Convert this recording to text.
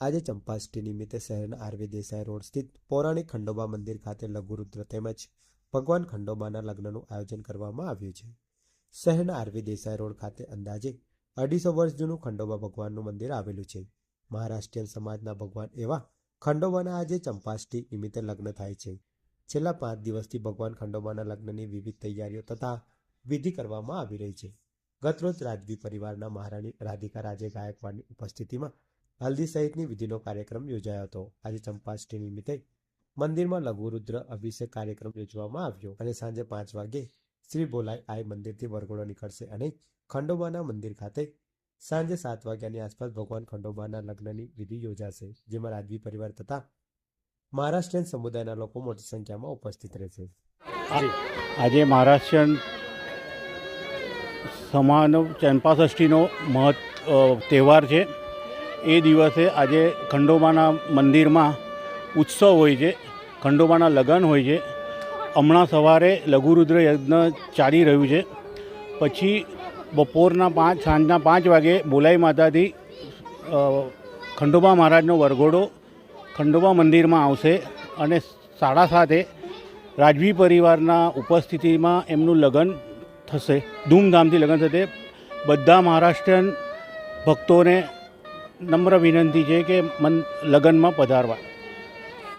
આજે ચંપાષ્ટી નિમિત્તે શહેરના આરવી દેસાઈ રોડ સ્થિત પૌરાણિક ખંડોબા મંદિર ખાતે લઘુરુદ્ર તેમજ ભગવાન ખંડોબાના લગ્નનું આયોજન કરવામાં આવ્યું છે. શહેરના આરવી દેસાઈ રોડ ખાતે અંદાજે અઢીસો વર્ષ જૂનું ખંડોબા ભગવાનનું મંદિર આવેલું છે. મહારાષ્ટ્રીયન સમાજના ભગવાન એવા ખંડોબાના આજે ચંપાષ્ટી નિમિત્તે લગ્ન થાય છે. છેલ્લા પાંચ દિવસથી ભગવાન ખંડોબાના લગ્નની વિવિધ તૈયારીઓ તથા વિધિ કરવામાં આવી રહી છે. ગતરોજ રાજવી પરિવારના મહારાણી રાધિકા રાજે ગાયકવાડની ઉપસ્થિતિમાં હલ્દી સહિતની વિધિનો કાર્યક્રમ યોજાયો હતો. આજે ચંપાષ્ટમી નિમિત્તે મંદિરમાં લઘુરુદ્ર અભિષેક કાર્યક્રમ યોજવામાં આવ્યો અને સાંજે પાંચ વાગે શ્રી બોલાઈ આઈ મંદિરથી વરઘોડો નીકળશે અને ખંડોબાના મંદિર ખાતે સાંજે સાત વાગ્યાની આસપાસ ભગવાન ખંડોબાના લગ્નની વિધિ યોજાશે, જેમાં રાજવી પરિવાર તથા મહારાષ્ટ્રીયન સમુદાયના લોકો મોટી સંખ્યામાં ઉપસ્થિત રહેશે. આજે મહારાષ્ટ્રીયન સમાન ચંપાષષ્ઠીનો મહત્વ તહેવાર છે. એ દિવસે આજે ખંડોબાના મંદિરમાં ઉત્સવ હોય છે. ખંડોબાના લગ્ન હોય છે. હમણાં સવારે લઘુરુદ્ર યજ્ઞ ચાલી રહ્યું છે. પછી બપોરના પાંચ, સાંજના પાંચ વાગે બોલાઈ માતાથી ખંડોબા મહારાજનો વરઘોડો ખંડોબા મંદિરમાં આવશે અને સાડા સાતે રાજવી પરિવારના ઉપસ્થિતિમાં એમનું લગ્ન થશે. ધૂમધામથી લગ્ન થશે. બધા મહારાષ્ટ્રીયન ભક્તોને નમ્ર વિનંતી છે કે મન લગ્નમાં પધારવા.